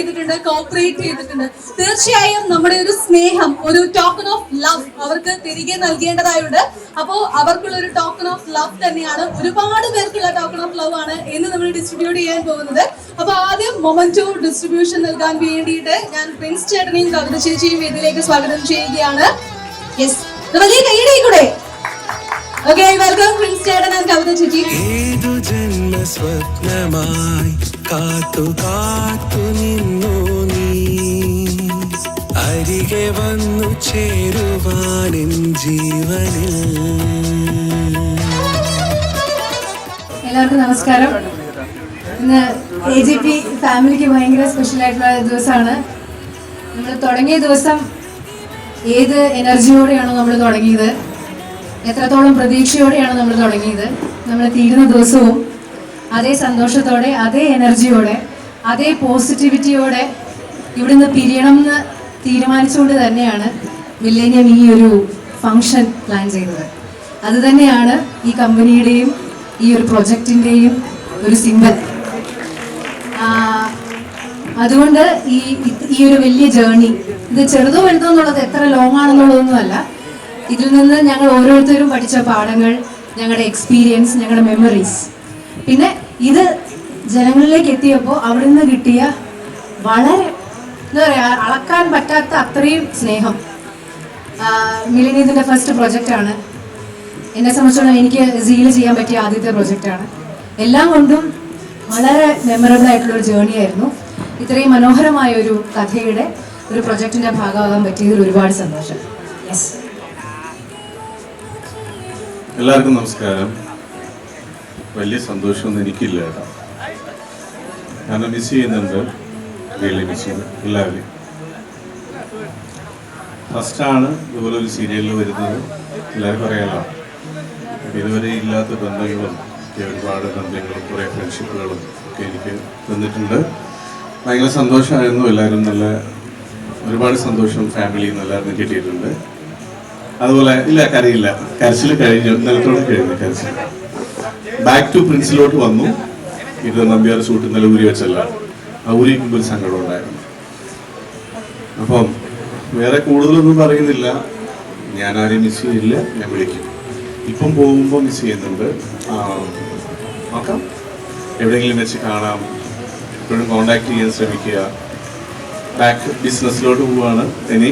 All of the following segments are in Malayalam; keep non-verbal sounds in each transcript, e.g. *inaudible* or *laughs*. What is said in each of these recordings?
ചെയ്തിട്ടുണ്ട് കോപ്പറേറ്റ് ചെയ്തിട്ടുണ്ട്. തീർച്ചയായും നമ്മുടെ ഒരു സ്നേഹം ഒരു ടോക്കൺ ഓഫ് ലവ് അവർക്ക് തിരികെ നൽകേണ്ടതായുണ്ട്. അപ്പോ അവർക്കുള്ള ഒരു ടോക്കൺ ഓഫ് ലവ് തന്നെയാണ്. ഒരുപാട് പേർക്കുള്ള ടോക്കൺ ഓഫ് ലവ് ആണ് ഇന്ന് നമ്മൾ ഡിസ്ട്രിബ്യൂട്ട് ചെയ്യാൻ പോകുന്നത്. അപ്പൊ ആദ്യം മൊമെന്റോ ഡിസ്ട്രിബ്യൂഷൻ നൽകാൻ വേണ്ടിയിട്ട് ഞാൻ പ്രിൻസ് ചേട്ടനെയും കവിത ചേച്ചിയും ഇതിലേക്ക് സ്വാഗതം ചെയ്യുകയാണ്. യെസ് വലിയ കൈയുടെ കൂടെ ഓക്കെ വെൽക്കം പ്രിൻസ് ചേട്ടൻ ആൻഡ് കവിത ചേച്ചി ഏതു ജന്മ സ്വപ്നമായി കാത്തു കാത്തു നിന്നു നീ. അരികെ വന്നു ചേരുവാനിൻ ജീവനിൽ. എല്ലാവർക്കും നമസ്കാരം. ഇന്ന് എ ജി പി ഫാമിലിക്ക് ഭയങ്കര സ്പെഷ്യൽ ആയിട്ടുള്ള ദിവസമാണ്. നമ്മൾ തുടങ്ങിയ ദിവസം ഏത് എനർജിയോടെയാണോ നമ്മൾ തുടങ്ങിയത്? എത്രത്തോളം പ്രതീക്ഷയോടെയാണ് നമ്മൾ തുടങ്ങിയത്? നമ്മൾ തീരുന്ന ദിവസവും അതേ സന്തോഷത്തോടെ അതേ എനർജിയോടെ അതേ പോസിറ്റിവിറ്റിയോടെ ഇവിടുന്ന് പിരിയണം എന്ന് തീരുമാനിച്ചുകൊണ്ട് തന്നെയാണ് മില്ലേനിയം ഈ ഒരു ഫങ്ഷൻ പ്ലാൻ ചെയ്തത്. അത് തന്നെയാണ് ഈ കമ്പനിയുടെയും ഈ ഒരു പ്രൊജക്റ്റിന്റെയും ഒരു സിമ്പൽ. അതുകൊണ്ട് ഈ ഈ ഒരു വലിയ ജേർണി ഇത് ചെറുതോ വലുതോ എന്നുള്ളത് എത്ര ലോങ് ആണെന്നുള്ളതൊന്നുമല്ല. ഇതിൽ നിന്ന് ഞങ്ങൾ ഓരോരുത്തരും പഠിച്ച പാഠങ്ങൾ ഞങ്ങളുടെ എക്സ്പീരിയൻസ് ഞങ്ങളുടെ മെമ്മറീസ് പിന്നെ ഇത് ജനങ്ങളിലേക്ക് എത്തിയപ്പോൾ അവിടെ നിന്ന് കിട്ടിയ വളരെ എന്താ പറയുക അളക്കാൻ പറ്റാത്ത അത്രയും സ്നേഹം. മിലിനീതിന്റെ ഫസ്റ്റ് പ്രൊജക്റ്റാണ് എന്നെ സംബന്ധിച്ചോളം എനിക്ക് സീൽ ചെയ്യാൻ പറ്റിയ ആദ്യത്തെ പ്രൊജക്റ്റാണ് എല്ലാം കൊണ്ടും വളരെ മെമ്മറബിൾ ആയിട്ടുള്ള ഒരു ജേർണി ആയിരുന്നു. ഇത്രയും മനോഹരമായ ഒരു കഥയുടെ ഒരു പ്രൊജക്ടിന്റെ ഭാഗമാകാൻ പറ്റിയതിൽ ഒരുപാട് സന്തോഷം. യെസ് എല്ലാവർക്കും നമസ്കാരം. വലിയ സന്തോഷമൊന്നും എനിക്കില്ല കേട്ടോ. കാരണം മിസ് ചെയ്യുന്നുണ്ട്. റിയലി മിസ് ചെയ്യുന്നു. എല്ലാവരെയും. ഫസ്റ്റാണ് ഇതുപോലെ ഒരു സീരിയലിൽ വരുന്നത്. എല്ലാവർക്കും അറിയാലോ. ഇതുവരെ ഇല്ലാത്ത ബന്ധങ്ങളും ഒരുപാട് ബന്ധങ്ങളും കുറേ ഫ്രണ്ട്ഷിപ്പുകളും ഒക്കെ എനിക്ക് തന്നിട്ടുണ്ട്. ഭയങ്കര സന്തോഷമായിരുന്നു. എല്ലാവരും നല്ല ഒരുപാട് സന്തോഷം ഫാമിലിയിൽ നിന്ന് എല്ലാവരും കിട്ടിയിട്ടുണ്ട്. അതുപോലെ ഇല്ല കരയില്ല. കരച്ചിൽ കഴിഞ്ഞു. നിലത്തോടെ കഴിഞ്ഞു കരച്ചിൽ ബാക്ക് ടു പ്രിൻസിലോട്ട് വന്നു. ഇത് നമ്പ്യാർ ഷൂട്ട് ഇന്നലെ ഊരി വെച്ചല്ല. ആ ഊരിക്കുമ്പോൾ ഒരു സങ്കടം ഉണ്ടായിരുന്നു. അപ്പം വേറെ കൂടുതലൊന്നും പറയുന്നില്ല. ഞാൻ ആരെയും മിസ് ചെയ്യില്ല ഞാൻ വിളിക്കും. ഇപ്പം പോകുമ്പോൾ മിസ് ചെയ്യുന്നുണ്ട്. നോക്കാം. എവിടെയെങ്കിലും വെച്ച് കാണാം. എപ്പോഴും കോണ്ടാക്ട് ചെയ്യാൻ ശ്രമിക്കുക. ബാക്ക് ബിസിനസ്സിലോട്ട് പോവാണ്. ഇനി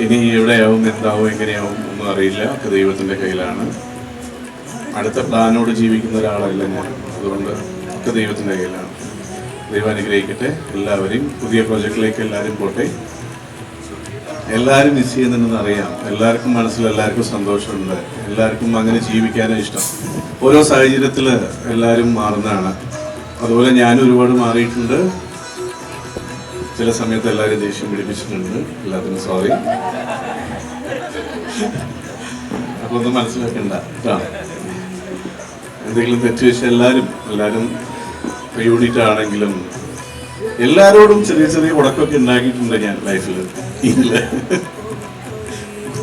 ഇനി എവിടെയാവും എന്താവും എങ്ങനെയാവും ഒന്നും അറിയില്ല. അത് ദൈവത്തിന്റെ കയ്യിലാണ്. അടുത്ത പ്ലാനോട് ജീവിക്കുന്ന ഒരാളല്ല ഞാൻ. അതുകൊണ്ട് ഒക്കെ ദൈവത്തിന്റെ കയ്യിലാണ്. ദൈവം അനുഗ്രഹിക്കട്ടെ. എല്ലാവരെയും പുതിയ പ്രോജക്റ്റിലേക്ക് എല്ലാവരും പോട്ടെ. എല്ലാവരും മിസ് ചെയ്യുന്നുണ്ടെന്ന് അറിയാം. എല്ലാവർക്കും മനസ്സിൽ എല്ലാവർക്കും സന്തോഷമുണ്ട്. എല്ലാവർക്കും അങ്ങനെ ജീവിക്കാനും ഇഷ്ടം. ഓരോ സാഹചര്യത്തിൽ എല്ലാവരും മാറുന്നതാണ്. അതുപോലെ ഞാനും ഒരുപാട് മാറിയിട്ടുണ്ട്. ചില സമയത്ത് എല്ലാവരും ദേഷ്യം പിടിപ്പിച്ചിട്ടുണ്ട്. എല്ലാത്തിനും സോറി അപ്പൊ ഒന്നും മനസ്സിലാക്കണ്ട. കേട്ടോ എന്തെങ്കിലും തെറ്റ് വെച്ചാൽ എല്ലാവരും എല്ലാവരും യൂണിറ്റ് ആണെങ്കിലും എല്ലാരോടും ചെറിയ ചെറിയ ഉടക്കമൊക്കെ ഉണ്ടാക്കിയിട്ടുണ്ട് ഞാൻ ലൈഫിൽ ഇല്ല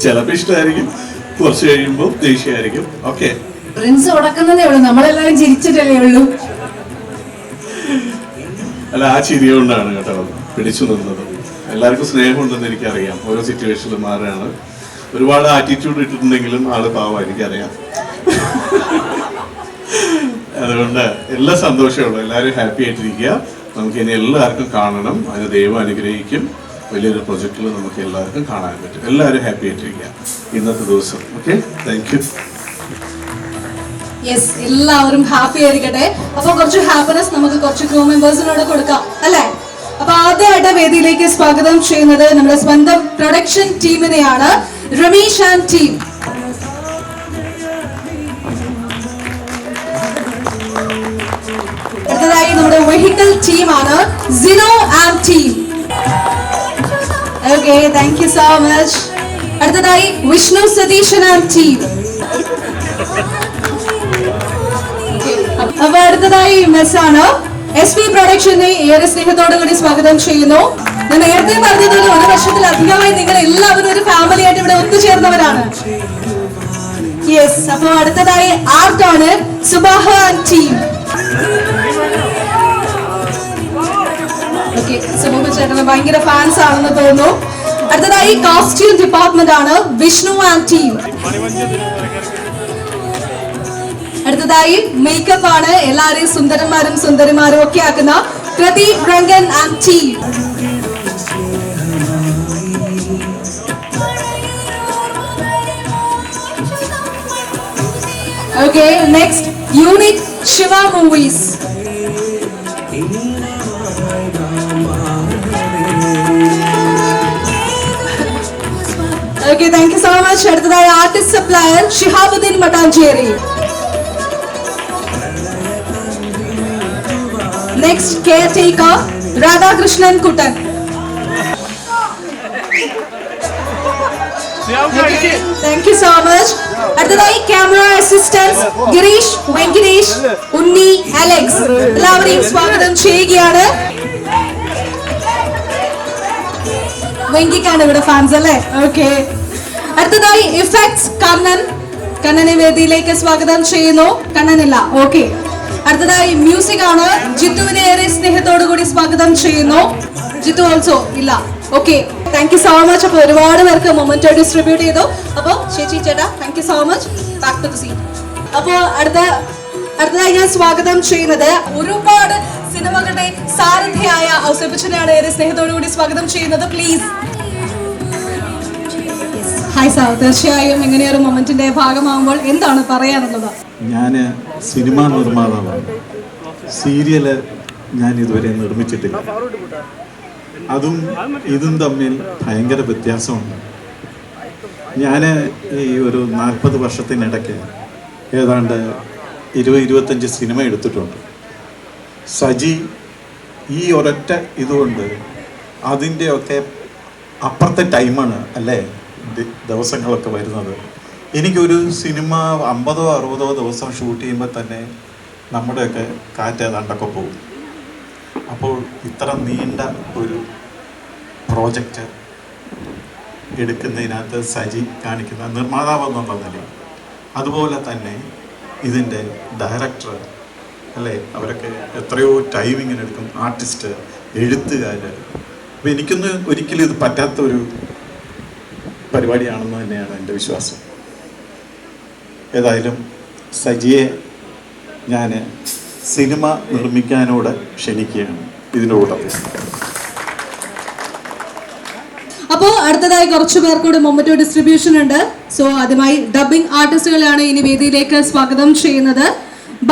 ചിലപ്പോൾ ഇഷ്ടമായിരിക്കും. കുറച്ച് കഴിയുമ്പോൾ ദേഷ്യമായിരിക്കും. ഓക്കെ പ്രിൻസ് ഉടക്കുന്നതേ ഉള്ളൂ. നമ്മളെല്ലാവരും ചിരിച്ചിട്ടല്ലേ ഉള്ളൂ. അല്ല ആ ചിരി കൊണ്ടാണ് കേട്ടോ. പിടിച്ചു നിന്നത്. എല്ലാവർക്കും സ്നേഹമുണ്ടെന്ന് എനിക്കറിയാം. ഓരോ സിറ്റുവേഷനിലും മാറുകയാണ് ഒരുപാട് ആറ്റിറ്റ്യൂഡ് ഇട്ടിട്ടുണ്ടെങ്കിലും ആൾ പാവം എനിക്കറിയാം. അതുകൊണ്ട് എല്ലാ സന്തോഷമുള്ളൂ എല്ലാവരും ഹാപ്പി ആയിട്ടിരിക്കുക. നമുക്ക് ഇനി എല്ലാവർക്കും കാണണം. അതിന് ദൈവം അനുഗ്രഹിക്കും. വലിയൊരു പ്രൊജക്റ്റിൽ നമുക്ക് എല്ലാവർക്കും കാണാൻ പറ്റും. എല്ലാവരും ഹാപ്പി ആയിട്ടിരിക്കുക. ഇന്നത്തെ ദിവസം. ഓക്കെ താങ്ക് യു എല്ലാവരും ഹാപ്പി ആയിരിക്കട്ടെ. അപ്പൊ കുറച്ച് ഹാപ്പിനെസ് നമുക്ക് കുറച്ച് ക്രൂ മെമ്പേഴ്സിനോട് കൊടുക്കാം. അല്ലേ? ആദ്യമായിട്ട് വേദിയിലേക്ക് സ്വാഗതം ചെയ്യുന്നത് നമ്മുടെ സ്വന്തം പ്രൊഡക്ഷൻ ടീമിനെയാണ് രമേശ് ആൻഡ് ടീം അടുത്തതായി നമ്മുടെ വെഹിക്കിൾ ടീമാണ് Sino and team okay thank you so much അടുത്തതായി വിഷ്ണു സതീശൻ ആൻഡ് ടീം അപ്പൊ അടുത്തതായി മെസ് ആണ് എസ് പി പ്രൊഡക്ഷനെ ഏറെ സ്നേഹത്തോടു കൂടി സ്വാഗതം ചെയ്യുന്നു. ഞാൻ നേരത്തെ പറഞ്ഞതുപോലെ ഒരു വർഷത്തിലധികമായി നിങ്ങൾ എല്ലാവരും ഒരു ഫാമിലി ആയിട്ട് ഇവിടെ ഒത്തുചേർന്നവരാണ് യെസ് അപ്പൊ അടുത്തതായി ആർട്ടാണ് സുബാഹ ടീം ഭയങ്കര ഫാൻസ് ആണെന്ന് തോന്നുന്നു. അടുത്തതായി കോസ്റ്റ്യൂം ഡിപ്പാർട്ട്മെന്റ് ആണ് വിഷ്ണു ആൻഡ് ടീം അടുത്തതായി മേക്കപ്പ് ആണ്. എല്ലാരെയും സുന്ദരന്മാരും സുന്ദരിമാരും ഒക്കെ ആക്കുന്ന Pradeep Rangan and team. Okay next unit Shiva movies okay thank you so much അടുത്തതായി artist supplier Shihabuddin Mattancherry next caretaker Radhakrishnan Kuttan thank you so much അടുത്തതായി camera assistant Gireesh Venkitesh Unni Alex എല്ലാവരെയും സ്വാഗതം ചെയ്യുകയാണ്. വെങ്കിക്കാണ് ഇവിടെ ഫാൻസ് അല്ലേ? ഓക്കെ അടുത്തതായി ഇഫക്ട്സ് കണ്ണൻ. കണ്ണനെ വേദിയിലേക്ക് സ്വാഗതം ചെയ്യുന്നു. കണ്ണനില്ല ഓക്കെ അടുത്തതായി മ്യൂസിക് ആണ്. ജിത്തുവിനെ ഏറെ സ്നേഹത്തോടു കൂടി സ്വാഗതം ചെയ്യുന്നു. ജിത്തു ഓൾസോ ഇല്ല. Okay thank you so much അപ്പൊ ഒരുപാട് പേർക്ക് മൊമെന്റോ ഡിസ്ട്രിബ്യൂട്ട് ചെയ്തു. അപ്പൊ ചേച്ചി ചേട്ടാ thank you so much back to seat അപ്പോ അടുത്ത അടുത്തതായി ഞാൻ സ്വാഗതം ചെയ്യുന്നത് ഒരുപാട് സിനിമകളുടെ സാരഥിയായ ഔസേപ്പച്ചനെയാണ് ഏറെ സ്നേഹത്തോടു കൂടി സ്വാഗതം ചെയ്യുന്നത്. പ്ലീസ് ഹായ് സാർ തീർച്ചയായും ഇങ്ങനെയൊരു മൊമെന്റിന്റെ ഭാഗമാകുമ്പോൾ എന്താണ് പറയാനുള്ളത്? ഞാൻ സിനിമാ നിർമ്മാതാവാണ്. സീരിയൽ ഞാൻ ഇതുവരെ നിർമ്മിച്ചിട്ടില്ല. അതും ഇതും തമ്മിൽ ഭയങ്കര വ്യത്യാസമുണ്ട്. ഞാൻ ഈ ഒരു നാൽപ്പത് വർഷത്തിനിടയ്ക്ക് ഏതാണ്ട് ഇരുപത് ഇരുപത്തഞ്ച് സിനിമ എടുത്തിട്ടുണ്ട്. സജി ഈ ഒരൊറ്റ ഇതുകൊണ്ട് അതിന്റെയൊക്കെ അപ്പുറത്തെ ടൈമാണ് അല്ലേ? ദിവസങ്ങളൊക്കെ വരുന്നത്. എനിക്കൊരു സിനിമ അമ്പതോ അറുപതോ ദിവസം ഷൂട്ട് ചെയ്യുമ്പോൾ തന്നെ നമ്മുടെയൊക്കെ കാറ്റ് ഏതാണ്ടൊക്കെ പോകും. അപ്പോൾ ഇത്ര നീണ്ട ഒരു പ്രോജക്റ്റ് എടുക്കുന്നതിനകത്ത് സജി കാണിക്കുന്ന നിർമ്മാതാവ് എന്നുള്ള നിലയിൽ. അതുപോലെ തന്നെ ഇതിന്റെ ഡയറക്ടർ അല്ലേ? അവരൊക്കെ എത്രയോ ടൈമിങ്ങിനെടുക്കും. ആർട്ടിസ്റ്റ് എഴുത്തുകാർ അപ്പോൾ എനിക്കൊന്നും ഒരിക്കലും ഇത് പറ്റാത്ത ഒരു പരിപാടിയാണെന്ന് തന്നെയാണ് എന്റെ വിശ്വാസം. ഏതായാലും സജിയെ ഞാൻ സിനിമ നിർമ്മിക്കാനോട് ക്ഷണിക്കുകയാണ് ഇതിന്റെ കൂട്ടത്തിൽ. അപ്പോൾ അടുത്തതായി കുറച്ചു പേർക്കൂടെ മൊമറ്റോ ഡിസ്ട്രിബ്യൂഷൻ ഉണ്ട്. സോ ആദ്യമായി ഡബിംഗ് ആർട്ടിസ്റ്റുകളാണ് ഇനി വേദിയിലേക്ക് സ്വാഗതം ചെയ്യുന്നത്.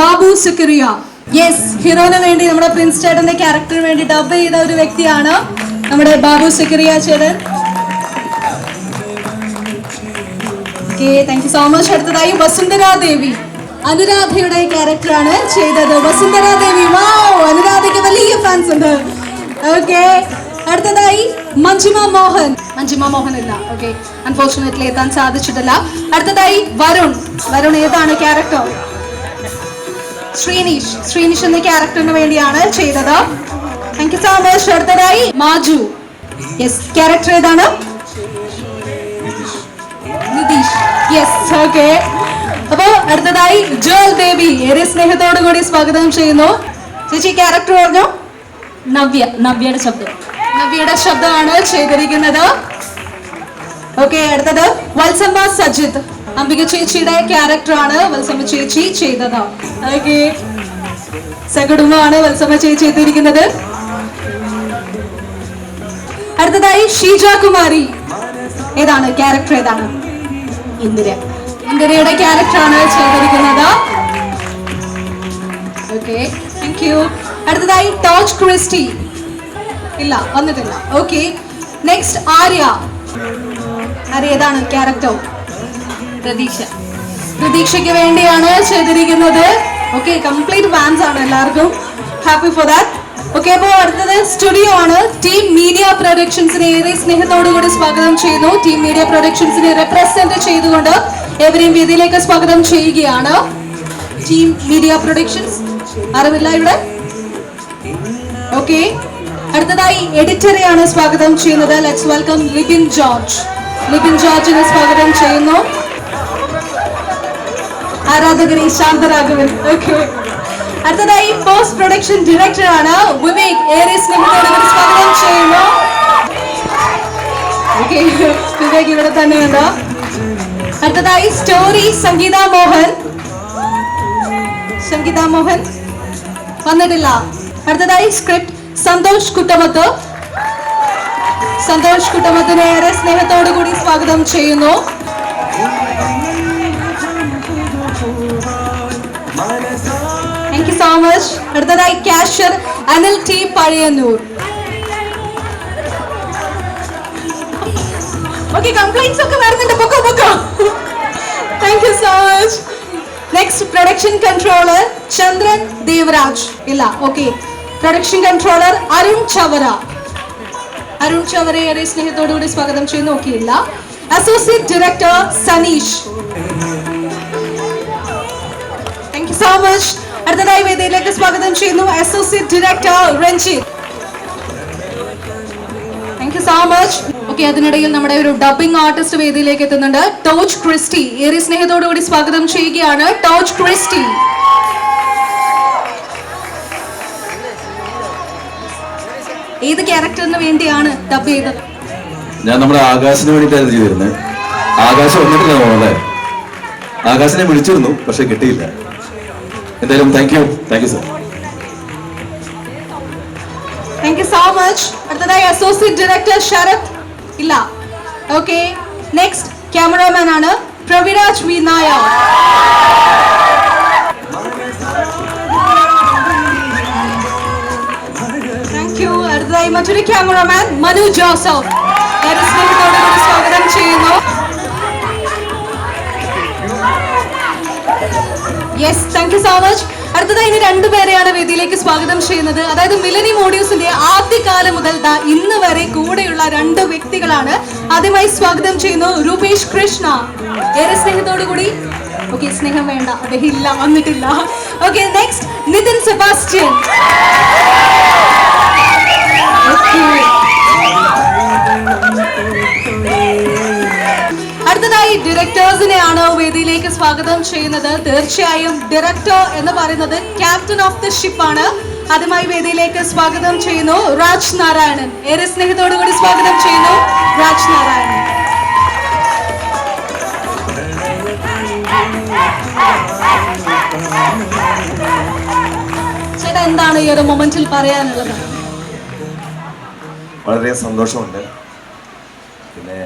ബാബു സക്കറിയ യെസ് ഹീറോന് വേണ്ടി നമ്മുടെ പ്രിൻസ് ചേട്ടന്റെ ക്യാരക്ടറിന് വേണ്ടി ഡബ് ചെയ്ത ഒരു വ്യക്തിയാണ് നമ്മുടെ ബാബു സക്കറിയ ചേട്ടൻ. സോ മച്ച് അടുത്തതായി വസുന്ധരാദേവി. അനുരാധയുടെ ക്യാരക്ടറാണ് ചെയ്തത്. വസുന്ധരാദേവി വാവ് അനുരാധയ്ക്ക് വലിയ ഫാൻസ് ഉണ്ട്. ഓക്കെ അടുത്തതായി മഞ്ജിമ മോഹൻ. മഞ്ജിമ മോഹൻ ഇല്ല ഓക്കെ അൺഫോർച്ചുനേറ്റ്ലി എത്താൻ സാധിച്ചിട്ടില്ല. അടുത്തതായി വരുൺ. വരുൺ ഏതാണ് ക്യാരക്ടർ ശ്രീനിഷ്. ശ്രീനിഷ് എന്ന ക്യാരക്ടറിന് വേണ്ടിയാണ് ചെയ്തത്. താങ്ക് യു സോ മച്ച് അടുത്തതായി മാജു. യെസ് ക്യാരക്ടർ ഏതാണ്? യെസ് ഓക്കെ അപ്പോ അടുത്തതായി ജോൽ ദേവി ഏറെ സ്നേഹത്തോടു കൂടി സ്വാഗതം ചെയ്യുന്നു. ചേച്ചി ക്യാരക്ടർ പറഞ്ഞു? നവ്യ നവ്യയുടെ ശബ്ദം. നവ്യയുടെ ശബ്ദമാണ് ചെയ്തിരിക്കുന്നത് ഓക്കെ അടുത്തത് വത്സമ്മ സജിത്. അംബിക ചേച്ചിയുടെ ക്യാരക്ടറാണ് വത്സമ്മ ചേച്ചി ചെയ്തത്. ഓക്കെ സകുടുംബമാണ് വത്സമ്മ ചേച്ചി ചെയ്തിരിക്കുന്നത്. അടുത്തതായി ഷീജ കുമാരി. ഏതാണ്? ക്യാരക്ടർ ഏതാണ്? ഇന്ദിര. ഇന്ദിരയുടെ ക്യാരക്ടറാണ് ചെയ്തിരിക്കുന്നത് ഓക്കെ താങ്ക് യു അടുത്തതായി ടോച്ച് ക്രിസ്റ്റി. ഇല്ല വന്നിട്ടില്ല. Okay next Arya. ആര്യ ഏതാണ് ക്യാരക്ടർ പ്രതീക്ഷ. പ്രതീക്ഷയ്ക്ക് വേണ്ടിയാണ് ചെയ്തിരിക്കുന്നത് ഓക്കെ കംപ്ലീറ്റ് ഫാൻസ് ആണ് എല്ലാവർക്കും. ഹാപ്പി ഫോർ ദാറ്റ് ഓക്കെ അപ്പോൾ അടുത്തത് സ്റ്റുഡിയോ ആണ്. ടീം മീഡിയ പ്രൊഡക്ഷൻസിനെ ഏറെ സ്നേഹത്തോടുകൂടി സ്വാഗതം ചെയ്യുന്നു. ടീം മീഡിയ പ്രൊഡക്ഷൻസിനെ റെപ്രസെന്റ് ചെയ്തുകൊണ്ട് എവരെയും വേദിയിലേക്ക് സ്വാഗതം ചെയ്യുകയാണ്. ടീം മീഡിയ പ്രൊഡക്ഷൻസ് അറിവില്ല ഇവിടെ? ഓക്കെ അടുത്തതായി എഡിറ്ററെയാണ് സ്വാഗതം ചെയ്യുന്നത്. Let's welcome Libin George Libin ജോർജിനെ സ്വാഗതം ചെയ്യുന്നു. ആരാധകരെ ശാന്തരാഘവൻ ഓക്കെ അടുത്തതായി പോസ്റ്റ് പ്രൊഡക്ഷൻ ഡയറക്ടറാണ് വിവേക് ഏറെ സ്വാഗതം ചെയ്യുന്നു. വിവേക് ഇവിടെ തന്നെയുണ്ട് അടുത്തതായി സ്റ്റോറി സംഗീത മോഹൻ. സംഗീത മോഹൻ വന്നിട്ടില്ല. അടുത്തതായി സ്ക്രിപ്റ്റ് സന്തോഷ് കുട്ടമത്ത്. സന്തോഷ് കുട്ടമത്തിനെ ഏറെ സ്നേഹത്തോടു കൂടി സ്വാഗതം ചെയ്യുന്നു. യു സോ അടുത്തതായി cashier Anil T Pazhayannur. Okay complaints ഒക്കെ വരുന്നുണ്ട്. പൊക്കോ പൊക്കോ. Thank you so much next production controller Chandran Devaraj. ഇല്ല okay production controller Arun Chavara. Arun ചവറെ ഏറെ സ്നേഹത്തോടുകൂടി സ്വാഗതം ചെയ്യുന്നു. ഓക്കെ ഇല്ല. Associate director Saneesh. Thank you so much അടുത്തതായി വേദിയിലേക്ക് സ്വാഗതം ചെയ്യുന്നു associate director Ranjith. Thank you so much okay അതിനിടയിൽ നമ്മുടെ ഒരു ഡബിംഗ് ആർട്ടിസ്റ്റ് വേദിയിലേക്ക് എത്തുന്നുണ്ട്. ടോച്ച് ക്രിസ്റ്റി. ഏറെ സ്നേഹത്തോടുകൂടി സ്വാഗതം ചെയ്യുകയാണ് ടോച്ച് ക്രിസ്റ്റി. ഏത് ക്യാരക്ടറിന് വേണ്ടിയാണ് ഡബ് ചെയ്തത്? ഞാൻ നമ്മുടെ ആകാശിന് വേണ്ടിയിട്ടായിരുന്നു ചെയ്തിരുന്നത്. ആകാശം വന്നിട്ടില്ല നമ്മളെ ആകാശിനെ വിളിച്ചിരുന്നു പക്ഷെ കിട്ടിയില്ല. എന്തായാലും thank you thank you sir thank you so much അടുത്തതായി അസോസിയേറ്റ് ഡയറക്ടർ ശരത്. ഇല്ല. ഓക്കെ നെക്സ്റ്റ് ക്യാമറാമാൻ ആണ് പ്രവിരാജ് വി നായർ. മറ്റൊരു ക്യാമറാമാൻ മനു ജോസഫ്. സ്വാഗതം ചെയ്യുന്നു. Yes thank you so much അടുത്തതായി ഇനി രണ്ടുപേരെയാണ് വേദിയിലേക്ക് സ്വാഗതം ചെയ്യുന്നത്. അതായത് മിലനി മോഡ്യൂസിന്റെ ആദ്യകാലം മുതൽ ഇന്ന് വരെ കൂടെയുള്ള രണ്ട് വ്യക്തികളാണ് ആദ്യമായി സ്വാഗതം ചെയ്യുന്നു രൂപേഷ് കൃഷ്ണ. ഏറെ സ്നേഹത്തോടു കൂടി. ഓക്കെ സ്നേഹം വേണ്ട. അദ്ദേഹം ഇല്ല വന്നിട്ടില്ല. Okay next Nithin Sebastian. Okay. ഡിറക്ടേഴ്സിനെയാണ് വേദിയിലേക്ക് സ്വാഗതം ചെയ്യുന്നത്. തീർച്ചയായും ഡിറക്ടർ എന്ന് പറയുന്നത് ക്യാപ്റ്റൻ ഓഫ് ദ ഷിപ്പ് ആണ്. ആദ്യമായി വേദിയിലേക്ക് സ്വാഗതം ചെയ്യുന്നു രാജ് നാരായണൻ. ഏറെ സ്നേഹത്തോടുകൂടി സ്വാഗതം ചെയ്യുന്നു രാജ് നാരായണൻ. എന്താണ് ഈ ഒരു മൊമെന്റിൽ പറയാനുള്ളത്? വളരെ സന്തോഷമുണ്ട്. പിന്നെ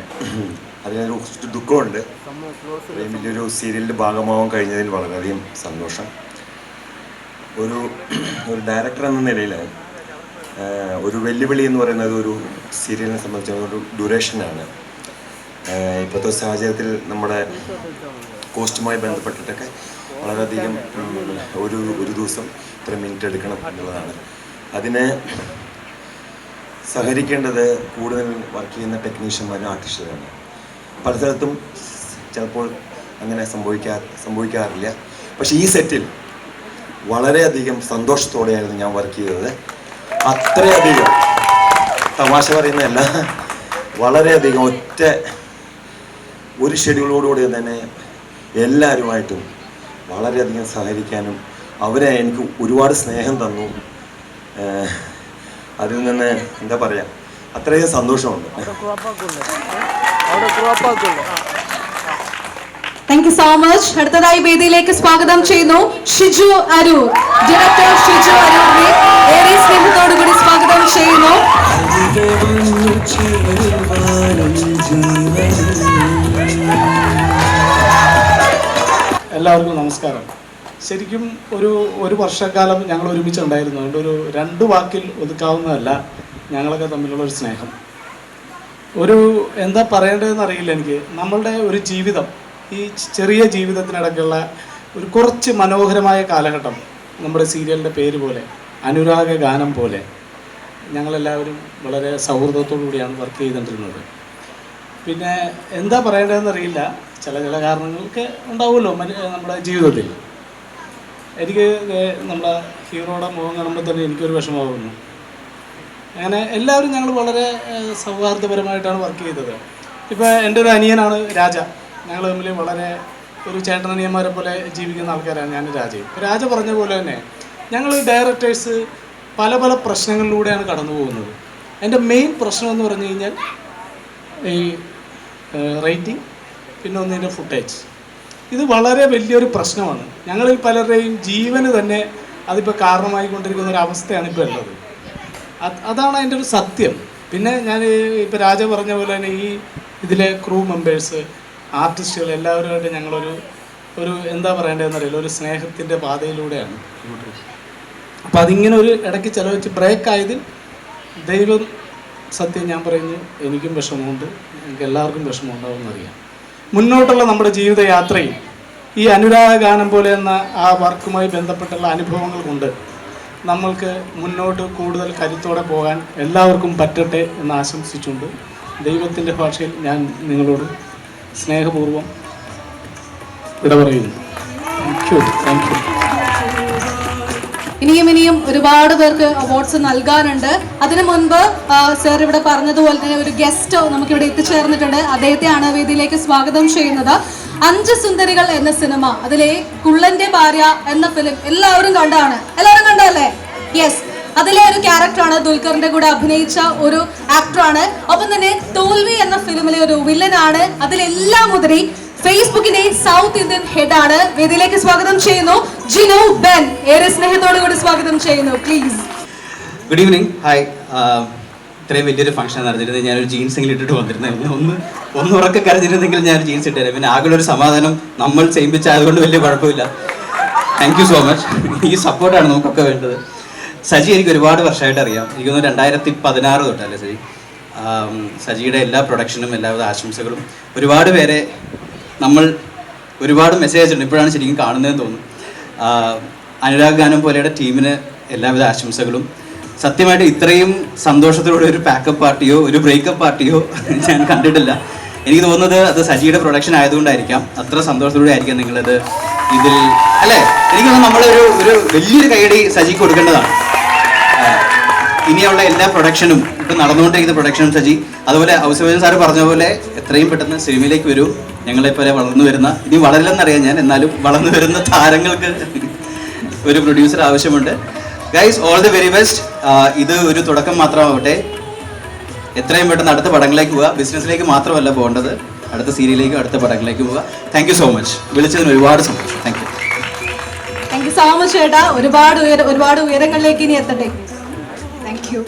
അതിനൊരു ദുഃഖമുണ്ട്. അത്രയും വലിയൊരു സീരിയലിന്റെ ഭാഗമാവാൻ കഴിഞ്ഞതിൽ വളരെയധികം സന്തോഷം. ഒരു *clears throat* ഒരു ഡയറക്ടർ എന്ന നിലയിൽ ഒരു വെല്ലുവിളി എന്ന് പറയുന്നത് ഒരു സീരിയലിനെ സംബന്ധിച്ച ഒരു ഡ്യൂറേഷനാണ് ഇപ്പോഴത്തെ സാഹചര്യത്തിൽ നമ്മുടെ കോസ്റ്റുമായി ബന്ധപ്പെട്ടിട്ടൊക്കെ വളരെയധികം ഒരു ഒരു ദിവസം ഇത്ര മിനിറ്റ് എടുക്കണം എന്നുള്ളതാണ്. അതിനെ സഹകരിക്കേണ്ടത് കൂടുതൽ വർക്ക് ചെയ്യുന്ന ടെക്നീഷ്യന്മാരും ആർട്ടിസ്റ്റുകളാണ് പല സ്ഥലത്തും ചിലപ്പോൾ അങ്ങനെ സംഭവിക്കാ സംഭവിക്കാറില്ല. പക്ഷേ ഈ സെറ്റിൽ വളരെയധികം സന്തോഷത്തോടെയായിരുന്നു ഞാൻ വർക്ക് ചെയ്തത്. അത്രയധികം തമാശ പറയുന്നതല്ല. വളരെയധികം ഒറ്റ ഒരു ഷെഡ്യൂളോടുകൂടി തന്നെ എല്ലാവരുമായിട്ടും വളരെയധികം സഹകരിക്കാനും അവരെ എനിക്ക് ഒരുപാട് സ്നേഹം തന്നു. അതിൽ നിന്ന് എന്താ പറയുക അത്രയും സന്തോഷമുണ്ട്. താങ്ക് യു സോ മച്ച് അടുത്തതായി വേദിയിലേക്ക് സ്വാഗതം ചെയ്യുന്നു ഷിജു അരൂർ. ഡയറക്ടർ ഷിജു അരൂറിനെ ഏറെ സ്നേഹത്തോടു കൂടി സ്വാഗതം ചെയ്യുന്നു. എല്ലാവർക്കും നമസ്കാരം. ശരിക്കും ഒരു ഒരു വർഷക്കാലം ഞങ്ങൾ ഒരുമിച്ച് ഒരുമിച്ചുണ്ടായിരുന്നു. അതുകൊണ്ട് ഒരു രണ്ട് വാക്കിൽ ഒതുക്കാവുന്നതല്ല. ഞങ്ങളൊക്കെ തമ്മിലുള്ള ഒരു സ്നേഹം. ഒരു എന്താ പറയേണ്ടതെന്ന് അറിയില്ല എനിക്ക്. നമ്മളുടെ ഒരു ജീവിതം ഈ ചെറിയ ജീവിതത്തിനിടയ്ക്കുള്ള ഒരു കുറച്ച് മനോഹരമായ കാലഘട്ടം നമ്മുടെ സീരിയലിന്റെ പേര് പോലെ അനുരാഗ ഗാനം പോലെ ഞങ്ങളെല്ലാവരും വളരെ സൗഹൃദത്തോടു കൂടിയാണ് വർക്ക് ചെയ്തുകൊണ്ടിരുന്നത്. പിന്നെ എന്താ പറയേണ്ടതെന്ന് അറിയില്ല. ചില ചില കാരണങ്ങൾക്ക് ഉണ്ടാവുമല്ലോ നമ്മുടെ ജീവിതത്തിൽ. എനിക്ക് നമ്മുടെ ഹീറോയുടെ മുഖം കാണുമ്പോൾ തന്നെ എനിക്കൊരു വിഷമമാകുന്നു അങ്ങനെ എല്ലാവരും ഞങ്ങൾ വളരെ സൗഹാർദ്ദപരമായിട്ടാണ് വർക്ക് ചെയ്തത്. ഇപ്പോൾ എന്റെ ഒരു അനിയനാണ് രാജ. ഞങ്ങൾ തമ്മിൽ വളരെ ഒരു ചേട്ടനിയന്മാരെ പോലെ ജീവിക്കുന്ന ആൾക്കാരാണ് ഞാൻ രാജയും. രാജ പറഞ്ഞ പോലെ തന്നെ ഞങ്ങൾ ഡയറക്ടേഴ്സ് പല പല പ്രശ്നങ്ങളിലൂടെയാണ് കടന്നു പോകുന്നത്. എന്റെ മെയിൻ പ്രശ്നം എന്ന് പറഞ്ഞു കഴിഞ്ഞാൽ ഈ റേറ്റിംഗ് പിന്നെ ഒന്നിന്റെ ഫുട്ടേജ് ഇത് വളരെ വലിയൊരു പ്രശ്നമാണ്. ഞങ്ങളിൽ പലരുടെയും ജീവന് തന്നെ അതിപ്പോൾ കാരണമായിക്കൊണ്ടിരിക്കുന്ന ഒരു അവസ്ഥയാണ് ഇപ്പോൾ ഉള്ളത്. അതാണ് അതിന്റെ ഒരു സത്യം. പിന്നെ ഞാൻ ഇപ്പോൾ രാജ പറഞ്ഞ പോലെ തന്നെ ഈ ഇതിലെ ക്രൂ മെമ്പേഴ്സ് ആർട്ടിസ്റ്റുകൾ എല്ലാവരുമായിട്ട് ഞങ്ങളൊരു ഒരു എന്താ പറയേണ്ടതെന്ന് അറിയില്ല. ഒരു സ്നേഹത്തിന്റെ പാതയിലൂടെയാണ്. അപ്പോൾ അതിങ്ങനെ ഒരു ഇടയ്ക്ക് ചിലവച്ച് ബ്രേക്ക് ആയതിൽ ദൈവം സത്യം ഞാൻ പറയുന്നു എനിക്കും വിഷമമുണ്ട് എനിക്ക് എല്ലാവർക്കും വിഷമമുണ്ടാവും എന്നറിയാം മുന്നോട്ടുള്ള നമ്മുടെ ജീവിതയാത്രയിൽ ഈ അനുരാഗ ഗാനം പോലെ എന്ന ആ വർക്കുമായി ബന്ധപ്പെട്ടുള്ള അനുഭവങ്ങൾ കൊണ്ട് നമ്മൾക്ക് മുന്നോട്ട് കൂടുതൽ കരുത്തോടെ പോകാൻ എല്ലാവർക്കും പറ്റട്ടെ എന്ന് ആശംസിച്ചുകൊണ്ട് ദൈവത്തിന്റെ ഭാഷയിൽ ഞാൻ നിങ്ങളോട് സ്നേഹപൂർവം വിട പറയുന്നു താങ്ക് യു താങ്ക് യു ഇനിയും ഇനിയും ഒരുപാട് പേർക്ക് അവാർഡ്സ് നൽകാനുണ്ട്. അതിനു മുൻപ് സർ ഇവിടെ പറഞ്ഞതുപോലെ തന്നെ ഒരു ഗസ്റ്റ് നമുക്ക് ഇവിടെ എത്തിച്ചേർന്നിട്ടുണ്ട്. അദ്ദേഹത്തെയാണ് വേദിയിലേക്ക് സ്വാഗതം ചെയ്യുന്നത്. അഞ്ച് സുന്ദരികൾ എന്ന സിനിമ. അതിലെ കുള്ളന്റെ ഭാര്യ എന്ന ഫിലിം എല്ലാവരും കണ്ടാണ് എല്ലാവരും കണ്ടല്ലേ യെസ് അതിലെ ഒരു ക്യാരക്ടറാണ് ദുൽഖറിന്റെ കൂടെ അഭിനയിച്ച ഒരു ആക്ടറാണ് ഒപ്പം തന്നെ തോൽവി എന്ന ഫിലിമിലെ ഒരു വില്ലനാണ് അതിലെല്ലാം മുതിരി ഫേസ്ബുക്കിന്റെ സൗത്ത് ഇന്ത്യൻ ഹെഡ് ആണ്. വേദിയിലേക്ക് സ്വാഗതം ചെയ്യുന്നു ജിനു ബെൻ. ഏറെ സ്നേഹത്തോടു കൂടി സ്വാഗതം ചെയ്യുന്നു. പ്ലീസ് ഗുഡ് ഈവനിങ് ഹായ് ഇത്രയും വലിയൊരു ഫംഗ്ഷൻ നടന്നിരുന്നത് ഞാനൊരു ജീൻസ് എങ്കിലും ഇട്ടിട്ട് വന്നിരുന്നത് ഒന്ന് ഒന്ന് ഉറക്കെ കരഞ്ഞിരുന്നെങ്കിൽ ഞാൻ ജീൻസ് ഇട്ടുതരാം പിന്നെ ആകെ ഒരു സമാധാനം നമ്മൾ ചെയ്യിപ്പിച്ചായതുകൊണ്ട് വലിയ കുഴപ്പമില്ല. താങ്ക് യു സോ മച്ച് ഈ സപ്പോർട്ടാണ് നമുക്കൊക്കെ വേണ്ടത്. സജി എനിക്ക് ഒരുപാട് വർഷമായിട്ട് അറിയാം. എനിക്കൊന്ന് രണ്ടായിരത്തി പതിനാറ് തൊട്ടല്ലേ സജി? സജിയുടെ എല്ലാ പ്രൊഡക്ഷനും എല്ലാവിധ ആശംസകളും. ഒരുപാട് പേരെ നമ്മൾ ഒരുപാട് മെസ്സേജ് അയച്ചിട്ടുണ്ട് ഇപ്പോഴാണ് ശരിക്കും കാണുന്നതെന്ന് തോന്നുന്നു. അനുരാഗ് ഗാനം പോലെയുടെ ടീമിന് എല്ലാവിധ ആശംസകളും. സത്യമായിട്ട് ഇത്രയും സന്തോഷത്തോടെ ഒരു പാക്കപ്പ് പാർട്ടിയോ ഒരു ബ്രേക്കപ്പ് പാർട്ടിയോ *laughs* ഞാൻ കണ്ടിട്ടില്ല. എനിക്ക് തോന്നുന്നത് അത് സജിയുടെ പ്രൊഡക്ഷൻ ആയതുകൊണ്ടായിരിക്കാം. അത്ര സന്തോഷത്തോടെ ആയിരിക്കാം നിങ്ങളത് ഇതിൽ അല്ലേ? എനിക്ക് നമ്മളൊരു ഒരു വലിയൊരു കൈയടി സജിക്ക് കൊടുക്കേണ്ടതാണ്. ഇനിയുള്ള എല്ലാ പ്രൊഡക്ഷനും ഇപ്പം നടന്നുകൊണ്ടിരിക്കുന്ന പ്രൊഡക്ഷനും സജി അതുപോലെ ഔസവേജൻ സാറ് പറഞ്ഞ പോലെ എത്രയും പെട്ടെന്ന് സിനിമയിലേക്ക് വരൂ. ഞങ്ങളെപ്പോലെ വളർന്നു വരുന്ന ഇനി വളരില്ലെന്നറിയാം ഞാൻ എന്നാലും വളർന്നു വരുന്ന താരങ്ങൾക്ക് ഒരു പ്രൊഡ്യൂസർ ആവശ്യമുണ്ട്. Guys all the very best ഇത് ഒരു തുടക്കം മാത്രമാവട്ടെ. എത്രയും പെട്ടെന്ന് അടുത്ത പടങ്ങളിലേക്ക് പോവുക ബിസിനസ്സിലേക്ക് മാത്രമല്ല പോകേണ്ടത്. അടുത്ത സീരിയലിലേക്കും അടുത്ത പടങ്ങളിലേക്കും പോവുക താങ്ക് യു സോ മച്ച് വിളിച്ചതിന് ഒരുപാട് സന്തോഷം. താങ്ക് യു സോ മച്ച് ചേട്ടാ. ഒരുപാട് ഒരുപാട് ഉയരങ്ങളിലേക്ക് ഇനി എത്തട്ടെ. Thank you